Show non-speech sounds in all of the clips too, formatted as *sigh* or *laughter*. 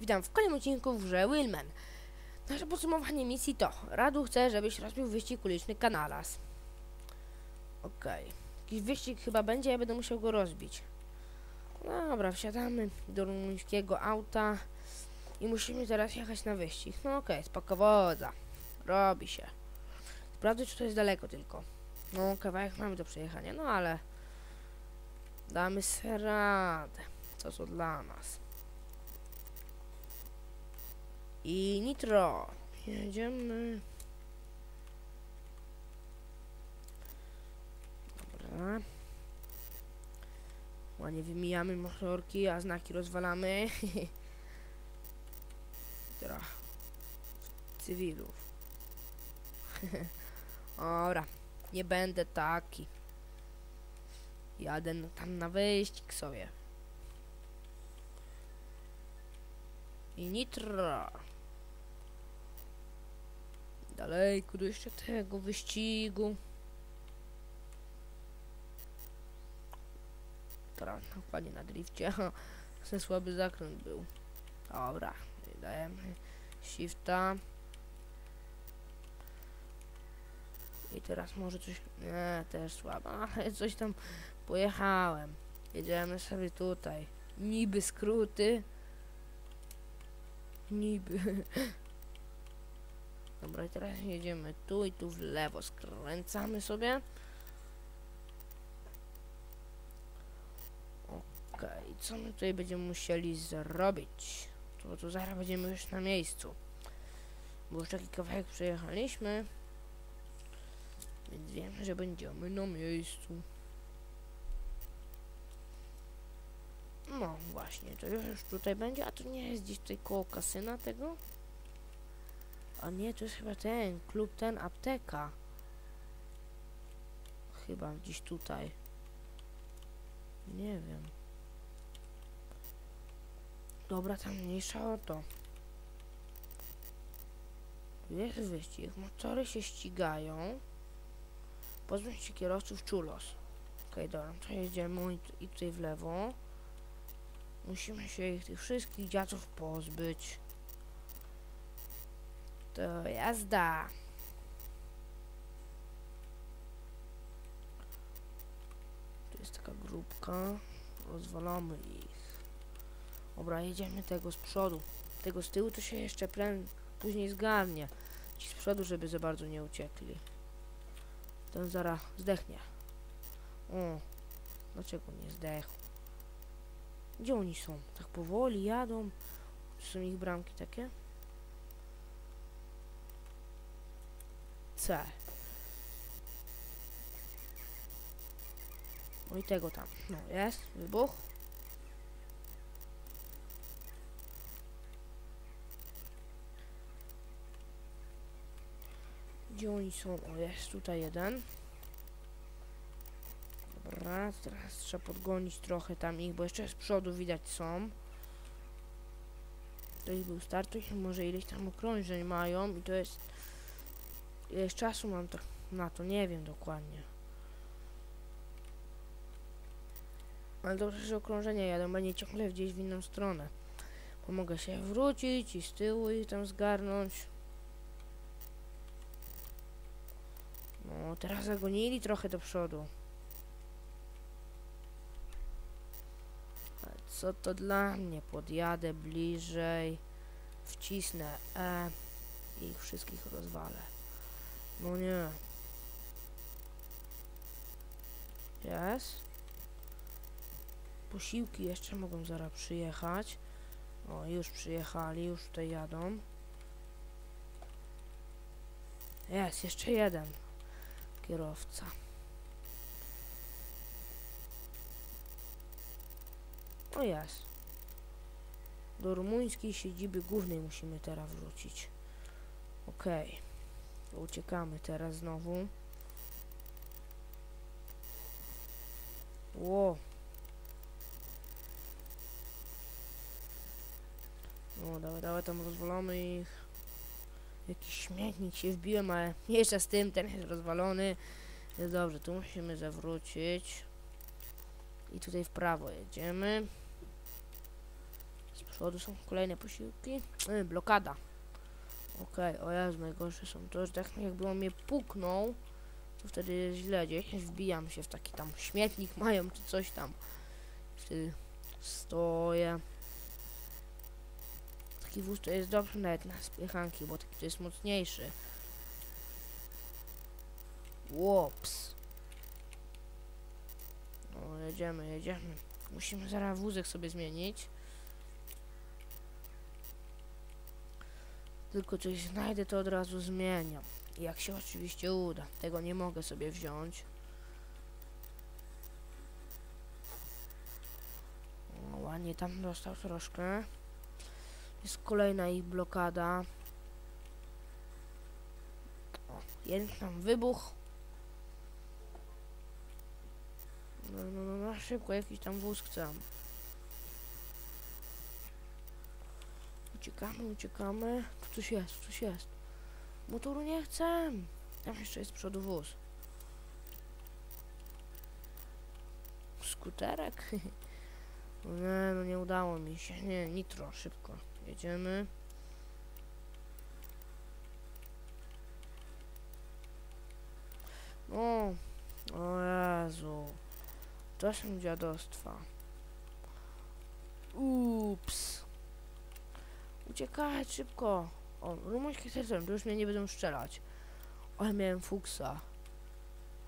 Witam w kolejnym odcinku w grze Willman. Nasze podsumowanie misji to Radu chce, żebyś rozbił wyścig uliczny Kanalas. Okej. Jakiś wyścig chyba będzie, ja będę musiał go rozbić. Dobra, wsiadamy do rumuńskiego auta i musimy teraz jechać na wyścig. No okej, spokowodza. Robi się. Sprawdzę, czy to jest daleko tylko. No, kawałek mamy do przejechania, no ale... Damy sobie radę. Co to dla nas. I nitro. Jedziemy. Dobra. Ładnie wymijamy motorki, a znaki rozwalamy. *laughs* Teraz cywilów. *laughs* Dobra, nie będę taki. Jadę tam na wyścig sobie. I nitro. Dalejku do jeszcze tego wyścigu. Teraz dokładnie na drifcie. Ten słaby zakręt był. Dobra, dajemy shifta. I teraz może coś... Nie, też słabo, ale coś tam pojechałem. Jedziemy sobie tutaj. Niby skróty. Niby. *laughs* Dobra, teraz jedziemy tu i tu w lewo. Skręcamy sobie. Okej, co my tutaj będziemy musieli zrobić? To tu zaraz będziemy już na miejscu. Bo już taki kawałek przejechaliśmy. Więc wiemy, że będziemy na miejscu. No właśnie, to już tutaj będzie, a to nie jest gdzieś tutaj koło kasyna tego? A nie, to jest chyba ten, klub ten, apteka. Chyba gdzieś tutaj. Nie wiem. Dobra, tam mniejsza o to. Jest wyścig, motory się ścigają. Pozbądź się kierowców czulos. Okej, dobra, to jedziemy i, i tutaj w lewo. Musimy się ich tych wszystkich dziadów pozbyć. To jazda. Tu jest taka grupka. Rozwalamy ich. Dobra, jedziemy tego z przodu. Tego z tyłu to się jeszcze później zgarnie. Ci z przodu, żeby za bardzo nie uciekli. Ten zaraz zdechnie. O, dlaczego nie zdechł? Gdzie oni są? Tak powoli jadą? Czy są ich bramki takie? C. No i tego tam. No, jest. Wybuch. Gdzie oni są? O, jest tutaj jeden. Dobra, teraz trzeba podgonić trochę tam ich, bo jeszcze z przodu widać są. To ich był start, to może ileś tam okrążeń mają i to jest... Ileś czasu mam to, na to, nie wiem dokładnie. Ale dobrze, że okrążenia jadą, będzie ciągle gdzieś w inną stronę. Pomogę się wrócić i z tyłu ich tam zgarnąć. No, teraz zagonili trochę do przodu. Co to dla mnie? Podjadę bliżej, wcisnę E i ich wszystkich rozwalę. No nie. Jest. Posiłki jeszcze mogą zaraz przyjechać. O, już przyjechali, już tutaj jadą. Jest, jeszcze jeden kierowca. O jest. Do rumuńskiej siedziby głównej musimy teraz wrócić. Okej. Uciekamy teraz znowu. Ło. No, dawaj, dawaj, tam rozwalamy ich. Jakiś śmietnik się wbiłem, ale jeszcze z tym, ten jest rozwalony. Jest dobrze, tu musimy zawrócić. I tutaj w prawo jedziemy. Z przodu są kolejne posiłki. Y, blokada. Okej, o Jezu, najgorsze są to, że tak jakby on mnie puknął, to wtedy jest źle, gdzieś wbijam się w taki tam śmietnik *laughs* mają, czy coś tam. Wtedy stoję. Taki wóz to jest dobry nawet na spychanki, bo taki to jest mocniejszy. Łops. No, jedziemy, jedziemy. Musimy zaraz wózek sobie zmienić. Tylko coś znajdę, to od razu zmieniam. Jak się oczywiście uda. Tego nie mogę sobie wziąć. O, ładnie tam dostał troszkę. Jest kolejna ich blokada. O, jeden tam wybuch. No, no, no, no, szybko, jakiś tam wóz chcę. Uciekamy, uciekamy. Tu coś jest, coś jest. Motoru nie chcę. Tam jeszcze jest przodu wóz. Skuterek? No *laughs* nie, no nie udało mi się. Nie, nitro, szybko. Jedziemy. O, o Jezu. To są dziadostwa. Ups. Uciekać szybko. O, rumuńskie terytorium, to już mnie nie będą strzelać. Ale miałem fuksa.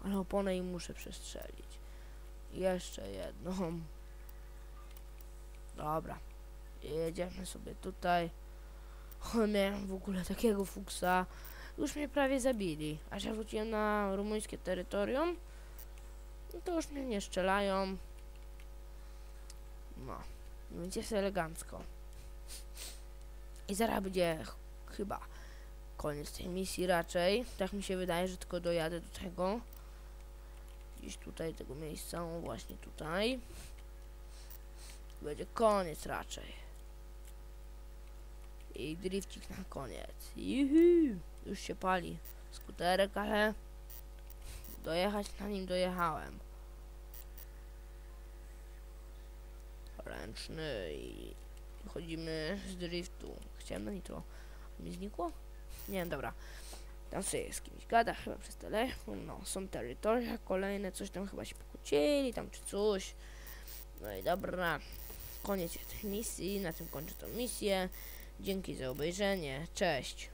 Ale oponę im muszę przestrzelić. Jeszcze jedną. Dobra. Jedziemy sobie tutaj. O, miałem w ogóle takiego fuksa. Już mnie prawie zabili. Aż ja wróciłem na rumuńskie terytorium. No to już mnie nie strzelają. No. Więc jest elegancko. I zaraz będzie ch- chyba koniec tej misji raczej. Tak mi się wydaje, że tylko dojadę do tego. Gdzieś tutaj tego miejsca, właśnie tutaj. Będzie koniec raczej. I drifcik na koniec. Juhu! Już się pali skuterek, ale dojechać na nim dojechałem. Ręczny i wychodzimy z driftu. Chciałem na nitro. Mi znikło? Nie dobra. Tam sobie z kimś gada chyba przez telefon. No, są terytoria kolejne, coś tam chyba się pokłócili, tam czy coś. No i dobra. Koniec tej misji, na tym kończę tą misję. Dzięki za obejrzenie. Cześć.